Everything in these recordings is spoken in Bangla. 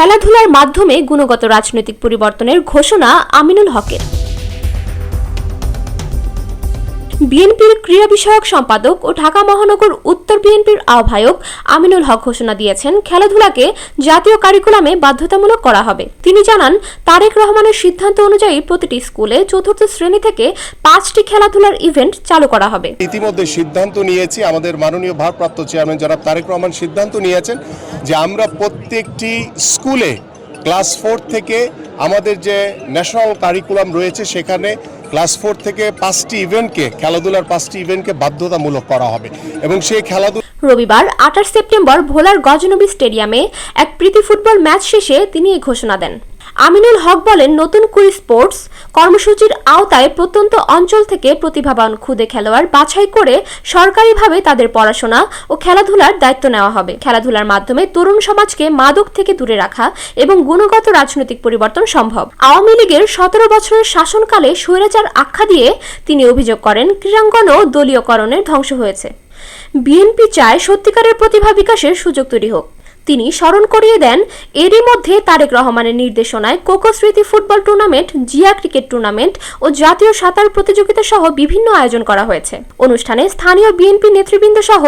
খেলাধুলার মাধ্যমে গুণগত রাজনৈতিক পরিবর্তনের ঘোষণা আমিনুল হকের। বিএনপির ক্রীড়া বিষয়ক সম্পাদক ও ঢাকা মহানগর উত্তর বিএনপির আহ্বায়ক আমিনুল হক ঘোষণা দিয়েছেন, খেলাধুলাকে জাতীয় কারিকুলামে বাধ্যতামূলক করা হবে। তিনি জানান, তারেক রহমানের সিদ্ধান্ত অনুযায়ী প্রতিটি স্কুলে চতুর্থ শ্রেণি থেকে পাঁচটি খেলাধুলার ইভেন্ট চালু করা হবে। ইতিমধ্যে সিদ্ধান্ত নিয়েছি, আমাদের মাননীয় ভারপ্রাপ্ত চেয়ারম্যান জনাব তারেক রহমান সিদ্ধান্ত নিয়েছেন যে আমরা প্রত্যেকটি স্কুলে ক্লাস ফোর থেকে আমাদের যে ন্যাশনাল কারিকুলাম রয়েছে সেখানে ক্লাস ফোর থেকে পাঁচটি ইভেন্টকে, খেলাধুলার পাঁচটি ইভেন্টকে বাধ্যতামূলক করা হবে। এবং সেই খেলাধুলা রবিবার আঠাশ সেপ্টেম্বর ভোলার গজনবী স্টেডিয়ামে এক প্রীতি ফুটবল ম্যাচ শেষে তিনি এই ঘোষণা দেন। আমিনুল হক বলেন, নতুন কুড়ি স্পোর্টস কর্মসূচির আওতায় প্রত্যন্ত অঞ্চল থেকে প্রতিভাবান খুদে খেলোয়াড় বাছাই করে সরকারিভাবে তাদের পড়াশোনা ও খেলাধুলার দায়িত্ব নেওয়া হবে। খেলাধুলার মাধ্যমে তরুণ সমাজকে মাদক থেকে দূরে রাখা এবং গুণগত রাজনৈতিক পরিবর্তন সম্ভব। আওয়ামী লীগের সতেরো বছরের শাসনকালে স্বৈরাচার আখ্যা দিয়ে তিনি অভিযোগ করেন ক্রীড়াঙ্গনও দলীয়করণের ধ্বংস হয়েছে। বিএনপি চায় সত্যিকারের প্রতিভা বিকাশের সুযোগ তৈরি হোক। তিনি স্মরণ করিয়ে দেন, এরই মধ্যে তারেক রহমানের নির্দেশনায় কোকো স্মৃতি football tournament, Zia cricket tournament ও জাতীয় সাঁতার প্রতিযোগিতা সহ বিভিন্ন আয়োজন করা হয়েছে। অনুষ্ঠানে স্থানীয় বিএনপি নেতৃবৃন্দ সহ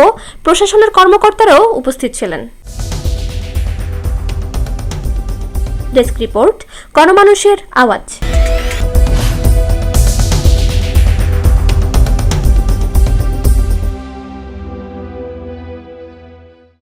প্রশাসনের কর্মকর্তারাও উপস্থিত ছিলেন। ডেস্ক রিপোর্ট, গণমানুষের আওয়াজ।